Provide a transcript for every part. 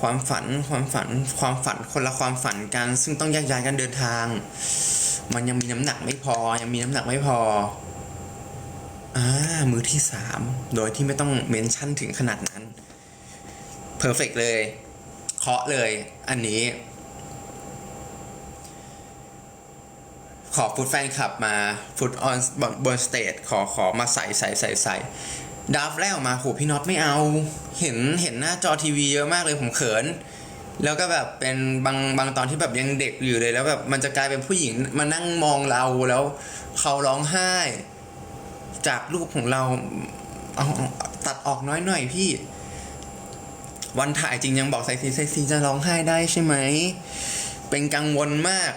ความฝันความฝันความฝันคนละความฝันกัน ซึ่งต้องแยกย้ายกันเดินทาง มันยังมีน้ำหนักไม่พอ ยังมีน้ำหนักไม่พออ่ามือที่สามโดยที่ไม่ต้องเมนชั่นถึงขนาดนั้นเพอร์เฟกเลยเคาะเลย อันนี้ ขอฟุตแฟนคลับมาฟุตออนบนสเตจขอขอมาใส่ใส่ใส่ใส่ดับแรกออกมาโหพี่น็อตไม่เอา เห็นเห็นหน้าจอทีวีเยอะมากเลยผมเขิน แล้วก็แบบเป็นบางบางตอนที่แบบยังเด็กอยู่เลยแล้วแบบมันจะกลายเป็นผู้หญิงมานั่งมองเราแล้วเขาร้องไห้ จากรูปของเราเอาตัดออกน้อยหน่อยพี่ วันถ่ายจริงยังบอกใส่ซีใส่ซีจะร้องไห้ได้ใช่ไหมเป็นกังวลมาก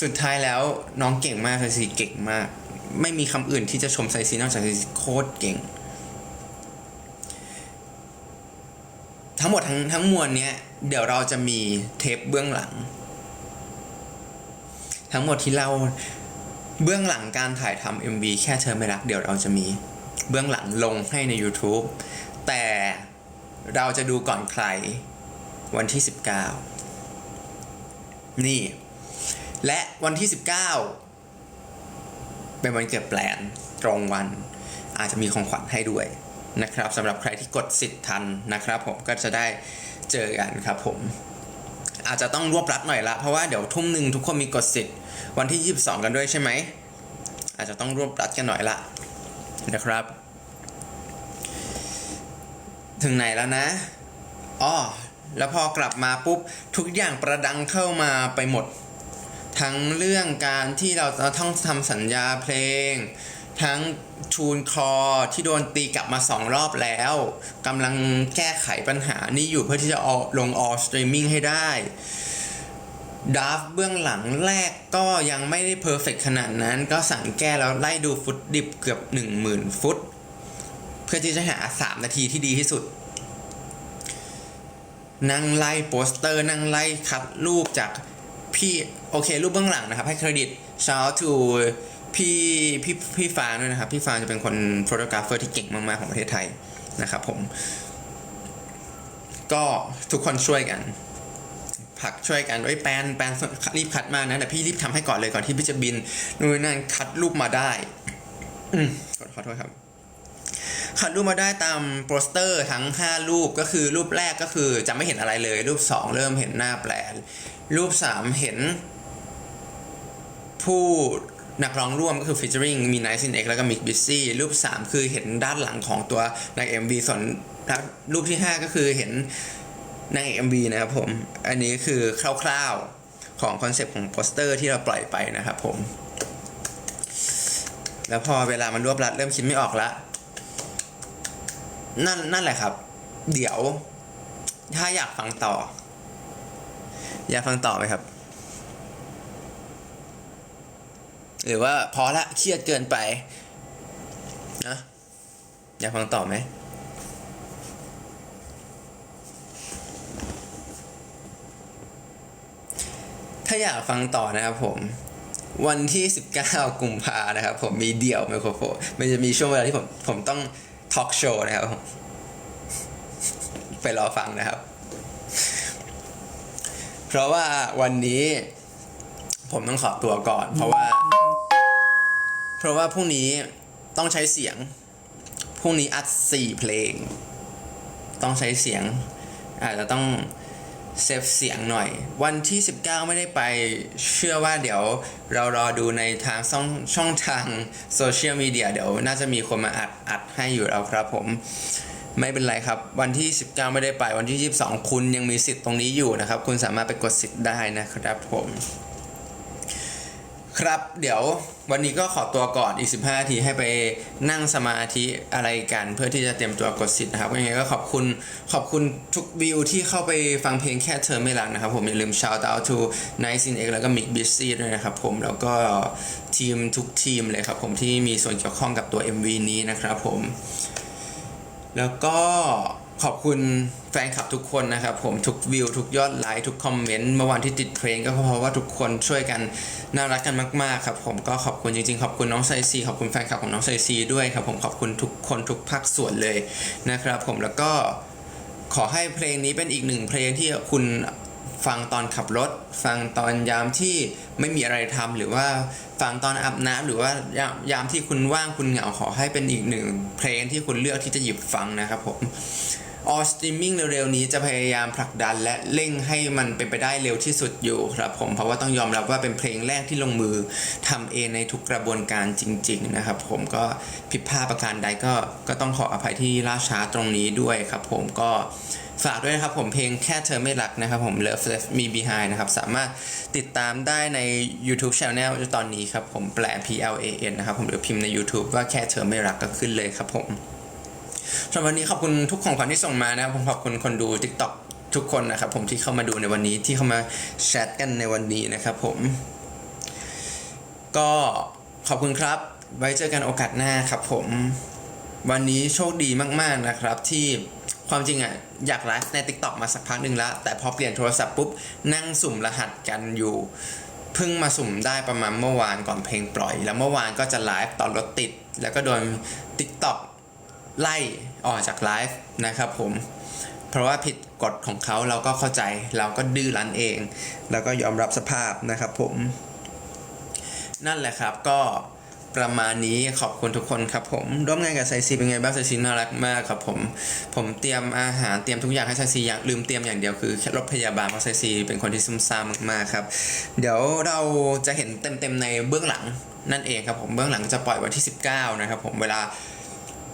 สุดท้ายแล้วน้องเก่งมากไซซีเก่งมาก ไม่มีคำอื่นที่จะชมไซซีนอกจากไซซีโคตรเก่ง ทั้งหมดทั้งทั้งมวลเนี้ยเดี๋ยวเราจะมีเทปเบื้องหลัง ทั้งหมดที่เราเบื้องหลังการถ่ายทำ MV แค่เธอไม่รัก เดี๋ยวเราจะมีเบื้องหลังลงให้ใน YouTube แต่เราจะดูก่อนใครวันที่ 19 นี่ และวันที่ 19 เป็นวันเกิดแปลนตรงวัน อาจจะมีของขวัญให้ด้วย นะครับสำหรับใครที่กดสิทธิ์ทันนะครับ ผมก็จะได้เจอกันครับผม อาจจะต้องรวบรัดหน่อยละเพราะว่าเดี๋ยวทุ่มหนึ่งทุกคนมีกดสิทธิ์วันที่ 22 กันด้วยใช่ไหมอาจจะต้องรวบรัดกันหน่อยละนะครับ ถึงไหนแล้วนะอ้อแล้วพอกลับมาปุ๊บทุกอย่างประดังเข้ามาไปหมด ทั้งเรื่องการที่เราจะต้องทำสัญญาเพลง ทั้งชูนคอที่โดนตีกลับมาสองรอบแล้วกำลังแก้ไขปัญหานี้อยู่เพื่อที่จะเอลงออสตรีมมิ่งให้ได้ดราฟเบื้องหลังแรกก็ยังไม่ได้เพอร์เฟกขนาดนั้น ก็สั่งแก้แล้วไล่ดูฟุตดิบเกือบ 10,000 ฟุต เพื่อที่จะหา 3 นาทีที่ดีที่สุด นั่งไล่โปสเตอร์นั่งไล่คัดรูปจากพี่ โอเค รูปเบื้องหลังนะครับ ให้เครดิต shout to พี่พี่พี่ฟางด้วยนะครับ พี่ฟางจะเป็นคนโฟโตกราฟเฟอร์ที่เก่งมากๆของประเทศไทยนะครับผม ก็ทุกคนช่วยกันผักช่วยกันไว้ยแปนแปนรีบคัดมานะแต่พี่รีบทำให้ก่อนเลยก่อนที่พี่จะบินนู่นนั่นคัดรูปมาได้อืมขอโทษครับ คัดรูปมาได้ตามโปสเตอร์ทั้ง 5 รูปก็คือรูปแรกก็คือจะไม่เห็นอะไรเลย รูป 2 เริ่มเห็นหน้าแปลนรูป 3 เห็น ผู้ นักร้องร่วมก็คือ featuring มี Nice in X แล้วก็ Mix Busy รูป 3 คือเห็นด้านหลังของตัวใน MV ส่วนรูปที่ 5 ก็คือเห็นใน MV นะครับผม อันนี้คือคร่าวๆของคอนเซปต์ของโปสเตอร์ที่เราปล่อยไปนะครับผม แล้วพอเวลามันรวบรัดเริ่มคิดไม่ออกละนั่นนั่นแหละครับ เดี๋ยว ถ้าอยากฟังต่อ อยากฟังต่อไหมครับ หรือว่าพอละเครียดเกินไปนะอยากฟังต่อไหมถ้าอยากฟังต่อนะครับผม วันที่ 19 กุมภานะครับ ผมมีเดี่ยวไมโครโฟนมันจะมีช่วงเวลาที่ผมผมต้องทอล์กโชว์นะครับผมไปรอฟังนะครับ เพราะว่าวันนี้ ผมต้องขอตัวก่อน เพราะว่า เพราะว่าพรุ่งนี้ต้องใช้เสียงพรุ่งนี้อัดสี่เพลง ต้องใช้เสียง อาจจะต้องเซฟเสียงหน่อย วันที่ 19 ไม่ได้ไปเชื่อว่าเดี๋ยวเรารอดูในทางช่องช่องทางโซเชียลมีเดียเดี๋ยวน่าจะมีคนมาอัดอัดให้อยู่แล้วครับผมไม่เป็นไรครับ วันที่ 19 ไม่ได้ไปวันที่ 22 คุณยังมีสิทธิ์ตรงนี้อยู่นะครับ คุณสามารถไปกดสิทธิ์ได้นะครับผม ครับ เดี๋ยววันนี้ก็ขอตัวก่อนอีก 15นาทีให้ไปนั่งสมาธิอะไรกัน เพื่อที่จะเตรียมตัวกดสิทธิ์นะครับยังไงก็ขอบคุณขอบคุณทุกวิวที่เข้าไปฟังเพลงแค่เธอไม่รักนะครับ ผมอย่าลืม shout out to Nice in X แล้วก็ Mix Busy ด้วยนะครับผมแล้วก็ทีมทุกทีมเลยครับผมที่มีส่วนเกี่ยวข้องกับตัว MV นี้นะครับผม แล้วก็ ขอบคุณแฟนคลับทุกคนนะครับ ผมทุกวิว ทุกยอดไลค์ทุกคอมเมนต์เมื่อวานที่ติดเทรนก็เพราะว่าทุกคนช่วยกันน่ารักกันมากๆครับผมก็ขอบคุณจริงๆ ขอบคุณน้องไซซีขอบคุณแฟนคลับของน้องไซซีด้วยครับผมขอบคุณทุกคนทุกภาคส่วนเลยนะครับ ผมแล้วก็ขอให้เพลงนี้เป็นอีกหนึ่งเพลงที่คุณฟังตอนขับรถ ฟังตอนยามที่ไม่มีอะไรทำหรือว่าฟังตอนอาบน้ำหรือว่ายามยามที่คุณว่างคุณเหงาขอให้เป็นอีกหนึ่งเพลงที่คุณเลือกที่จะหยิบฟังนะครับผม ออสตรีมมิ่งเร็วๆนี้จะพยายามผลักดันและเร่งให้มันเป็นไปได้เร็วที่สุดอยู่ครับผมเพราะว่าต้องยอมรับว่าเป็นเพลงแรกที่ลงมือทำเองในทุกกระบวนการจริง ๆ นะครับ ผมก็ผิดพลาดประการใดก็ก็ต้องขออภัยที่ล่าช้าตรงนี้ด้วยครับผมก็ฝากด้วยนะครับผมเพลงแค่เธอไม่รักนะครับผม Love Left Me Behind นะครับ สามารถติดตามได้ใน YouTube Channel ตอนนี้ครับผมแปล P L A N นะครับผมหรือพิมพ์ใน YouTube ว่าแค่เธอไม่รักก็ขึ้นเลยครับผม สำหรับวันนี้ขอบคุณทุกของขวัญที่ส่งมานะครับผมขอบคุณคนดู TikTok ทุกคนนะครับผมที่เข้ามาดูในวันนี้ที่เข้ามาแชทกันในวันนี้นะครับผม ก็ขอบคุณครับ ไว้เจอกันโอกาสหน้าครับผม วันนี้โชคดีมากๆนะครับที่ความจริงอะอยากไลฟ์ใน TikTok มาสักพักหนึ่งแล้ว แต่พอเปลี่ยนโทรศัพท์ปุ๊บ นั่งสุ่มรหัสกันอยู่เพิ่งมาสุ่มได้ประมาณเมื่อวานก่อนเพลงปล่อย แล้วเมื่อวานก็จะไลฟ์ตอนรถติด แล้วก็โดน TikTok ไล่ออกจากไลฟ์นะครับผมเพราะว่าผิดกฎของเขาเราก็เข้าใจเราก็ดื้อรั้นเอง แล้วก็ยอมรับสภาพนะครับผม นั่นแหละครับก็ประมาณนี้ขอบคุณทุกคนครับผม ร่วมงานกับไซซีเป็นไงบ้างไซซีน่ารักมากครับผม ผมเตรียมอาหารเตรียมทุกอย่างให้ไซซีอย่างลืมเตรียมอย่างเดียวคือรถพยาบาลเพราะไซซีเป็นคนที่ซุ่มซ่ามมากๆครับ เดี๋ยวเราจะเห็นเต็มๆในเบื้องหลังนั่นเองครับผมเบื้องหลังจะปล่อยวันที่ 19 นะครับผมเวลา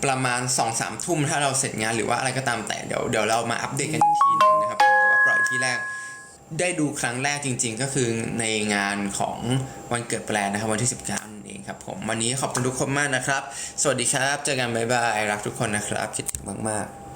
ประมาณ2อสามทุ่มถ้าเราเสร็จงานหรือว่าอะไรก็ตามแต่เดี๋ยวเดี๋ยวเรามาอัปเดตกันอีกทีหนึงนะครับแต่ว่าปล่อยที่แรกได้ดูครั้งแรกจริง ๆ ก็คือในงานของวันเกิดแปลนะครับวันที่ 19นั่นเองครับผม วันนี้ขอบคุณทุกคนมากนะครับ สวัสดีครับ เจอกันบ๊ายบาย รักทุกคนนะครับคิดถึงมากๆ